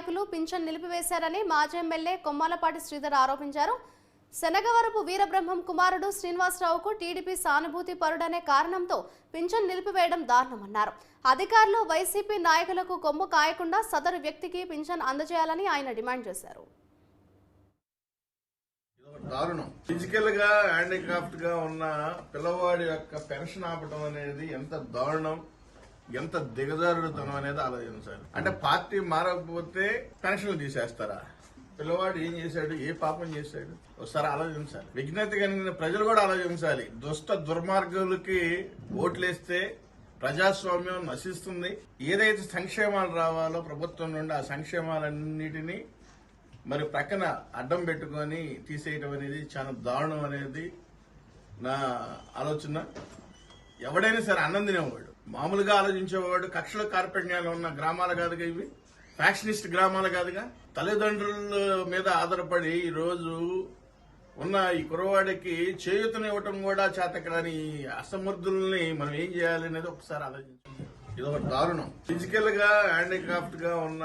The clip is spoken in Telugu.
నాయకులు పింఛన్ నిలిపివేశారని మాజీ ఎమ్మెల్యే కొమ్మాలపాటి శ్రీధర్ ఆరోపించారు. శనగవరపు వీరబ్రహ్మం కుమారుడు శ్రీనివాసరావుకు టీడీపీ సానుభూతి పరుడనే కారణంతో పింఛన్ నిలిపివేయడం దారుణమన్నారు. అధికారులు వైసీపీ నాయకులకు కొమ్ము కాయకుండా సదరు వ్యక్తికి పింఛన్ అందజేయాలని ఆయన డిమాండ్ చేశారు. దారుణం. ఫిజికల్గా హ్యాండిక్రాఫ్ట్గా ఉన్న పిల్లవాడి యొక్క పెన్షన్ ఆపడం అనేది ఎంత దారుణం. ఎంత దిగజారుడుతనం అనేది ఆలోచించాలి అంటే పార్టీ మారకపోతే పెన్షన్లు తీసేస్తారా? పిల్లవాడు ఏం చేశాడు? ఏ పాపం చేశాడు? ఒకసారి ఆలోచించాలి విజ్ఞత కలిగిన ప్రజలు కూడా ఆలోచించాలి దుష్ట దుర్మార్గులకి ఓట్లేస్తే ప్రజాస్వామ్యం నశిస్తుంది. ఏదైతే సంక్షేమాలు రావాలో ప్రభుత్వం నుండి ఆ సంక్షేమాలన్నిటినీ మరి ప్రక్కన అడ్డం పెట్టుకొని తీసేయడం అనేది చాలా దారుణం అనేది నా ఆలోచన. ఎవడైనా సరే అన్నం తినేవాడు మామూలుగా ఆలోచించేవాడు కక్షల కార్పణ్యాలు ఉన్న గ్రామాలు కాదుగా ఇవి. ఫ్యాక్షనిస్ట్ గ్రామాలు కాదుగా. తల్లిదండ్రుల మీద ఆధారపడి ఈ రోజు ఉన్న ఈ కురవాడికి చేయూతనివ్వటం కూడా చేతకరాని అసమర్థుల్ని మనం ఏం చేయాలి అనేది ఒకసారి ఆలోచించాలి ఇది ఒక దారుణం. ఫిజికల్గా హ్యాండిక్రాఫ్ట్గా ఉన్న